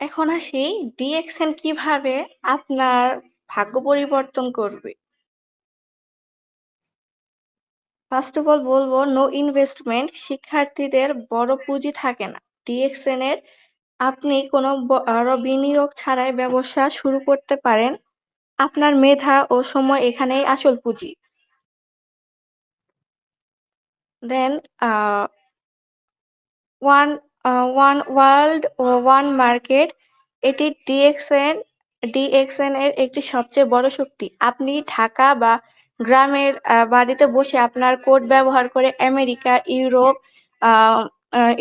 এখন আসি ডিএক্সএন কীভাবে আপনার ভাগ্য পরিবর্তন করবে? ফার্স্ট অফ অল বলব নো ইনভেস্টমেন্ট শিক্ষার্থীদের বড় পুঁজি থাকে না। ডিএক্সএন এর আপনি কোনো বড় বিনিয়োগ ছাড়াই ব্যবসা শুরু করতে পারেন। আপনার মেধা ও সময় এখানেই আসল পুঁজি। Then one one world one market এটি ডিএক্সএন ডিএক্সএন এর একটি সবচেয়ে বড় শক্তি। আপনি ঢাকা বা গ্রামের বাড়িতে বসে আপনার কোড ব্যবহার করে আমেরিকা, ইউরোপ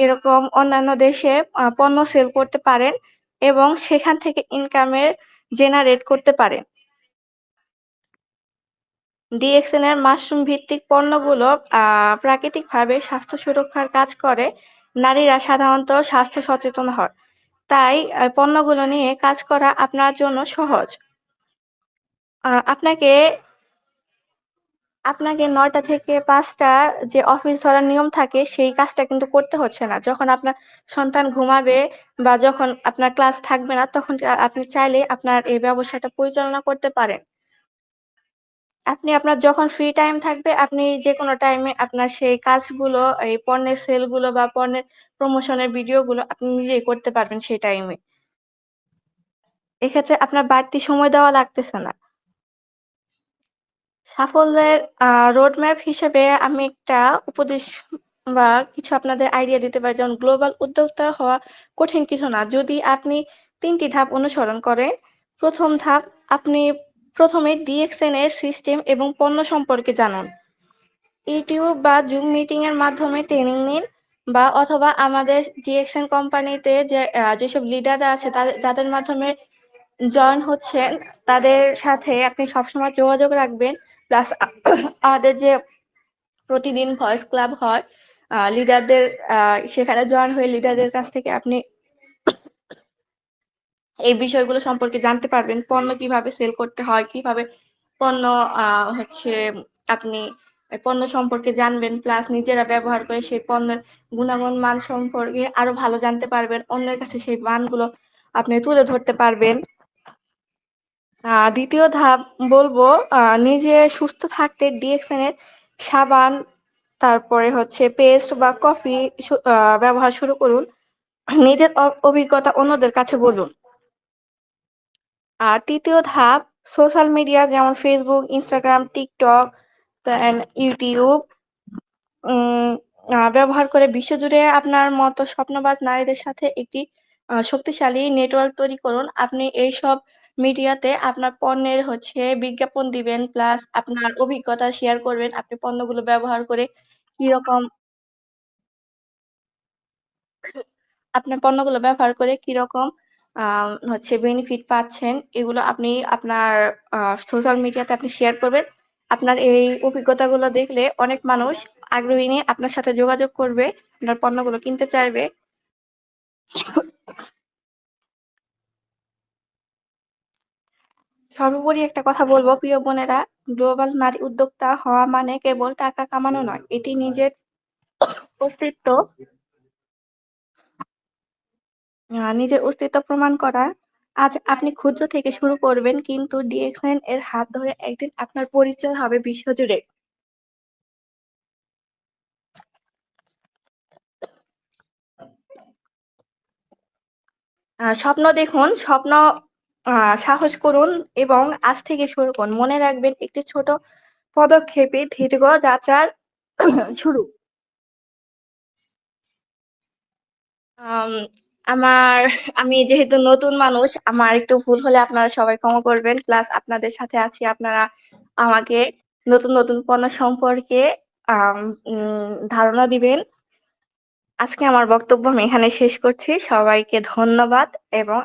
এরকম অন্যান্য দেশে পণ্য সেল করতে পারেন এবং সেখান থেকে ইনকামের জেনারেট করতে পারেন। ডিএক্সএন এর মাশরুম ভিত্তিক পণ্যগুলো প্রাকৃতিকভাবে স্বাস্থ্য সুরক্ষার কাজ করে। নারীরা সাধারণত স্বাস্থ্য সচেতন হয়। তাই পণ্যগুলো নিয়ে কাজ করা আপনার জন্য সহজ। আপনাকে আপনাকে নয়টা থেকে পাঁচটা যে অফিস ধরার নিয়ম থাকে, সেই কাজটা কিন্তু করতে হচ্ছে না। যখন আপনার সন্তান ঘুমাবে বা যখন আপনার ক্লাস থাকবে না, তখন আপনি চাইলে আপনার এই ব্যবসাটা পরিচালনা করতে পারেন। আপনি আপনার যখন ফ্রি টাইম থাকবে, আপনি যেকোনো টাইমে আপনার সেই কাজগুলো, এই পণ্যের সেলগুলো বা পণ্যের প্রমোশনের ভিডিওগুলো আপনি নিজেই করতে পারবেন সেই টাইমে। এক্ষেত্রে আপনার বাড়তি সময় দেওয়া লাগতেছে না। সাফল্যের রোডম্যাপ হিসেবে আমি একটা উপদেশ বা কিছু আপনাদের আইডিয়া দিতে পারি, যেমন গ্লোবাল উদ্যোক্তা হওয়া কঠিন কিছু না। যদি আপনি তিনটি ধাপ অনুসরণ করেন। প্রথম ধাপ আপনি ১ম এ ডিএক্সএন এর সিস্টেম এবং পণ্য সম্পর্কে জানুন। ইউটিউব বা জুম মিটিং এর মাধ্যমে ট্রেনিং নিন বা অথবা আমাদের ডিএক্সএন কোম্পানিতে যে যেসব লিডাররা আছে তাদের, যাদের মাধ্যমে জয়েন হচ্ছেন, তাদের সাথে আপনি সবসময় যোগাযোগ রাখবেন। প্লাস আমাদের যে প্রতিদিন ভয়েস ক্লাব হয় লিডারদের সেখানে জয়েন হয়ে লিডারদের কাছ থেকে আপনি এই বিষয়গুলো সম্পর্কে জানতে পারবেন। পণ্য কীভাবে সেল করতে হয়, কীভাবে পণ্য হচ্ছে আপনি পণ্য সম্পর্কে জানবেন প্লাস নিজেরা ব্যবহার করে সেই পণ্যের গুণাগুণ মান সম্পর্কে আরও ভালো জানতে পারবেন। অন্যের কাছে সেই মানগুলো আপনি তুলে ধরতে পারবেন। ২য় ধাপ বলব নিজে সুস্থ থাকতে ডিএক্সএন এর সাবান, তারপরে হচ্ছে পেস্ট বা কফি ব্যবহার শুরু করুন। নিজের অভিজ্ঞতা অন্যদের কাছে বলুন। আর তৃতীয় ধাপ সোশ্যাল মিডিয়া যেমন ফেসবুক ইনস্টাগ্রাম টিকটক আ ব্যবহার করে বিশ্বজুড়ে আপনার মতো স্বপ্নবাজ নারীদের সাথে একটি শক্তিশালী নেটওয়ার্ক তৈরি করুন। আপনি এইসব মিডিয়াতে আপনার পণ্যের হচ্ছে বিজ্ঞাপন দিবেন প্লাস আপনার অভিজ্ঞতা শেয়ার করবেন। আপনি পণ্যগুলো ব্যবহার করে কীরকম আপনার পণ্যগুলো ব্যবহার করে কীরকম হচ্ছে বেনিফিট পাচ্ছেন এগুলো আপনি আপনার সোশ্যাল মিডিয়াতে আপনি শেয়ার করবেন। আপনার এই অভিজ্ঞতাগুলো দেখলে অনেক মানুষ আগ্রহী নিয়ে আপনার সাথে যোগাযোগ করবে। আপনার পণ্যগুলো কিনতে চাইবে। সর্বোপরি একটা কথা বলব প্রিয় বোনেরা, গ্লোবাল নারী উদ্যোক্তা হওয়া মানে কেবল টাকা কামানো নয়। এটি নিজের অস্তিত্ব আ নিজের অস্তিত্ব প্রমাণ করা। আজ আপনি ক্ষুদ্র থেকে শুরু করবেন কিন্তু ডিএক্সএন এর হাত ধরে একদিন আপনার পরিচয় হবে বিশ্বজুড়ে। স্বপ্ন দেখুন, স্বপ্ন সাহস করুন এবং আজ থেকে শুরু করুন। মনে রাখবেন একটি ছোট পদক্ষেপে দীর্ঘ যাত্রার শুরু। আম আমার আমি যেহেতু নতুন মানুষ আমার একটু ভুল হলে আপনারা সবাই ক্ষমা করবেন। প্লাস আপনাদের সাথে আছি আপনারা আমাকে নতুন, নতুন পণ্য সম্পর্কে ধারণা দিবেন। আজকে আমার বক্তব্য আমি এখানে শেষ করছি। সবাইকে ধন্যবাদ এবং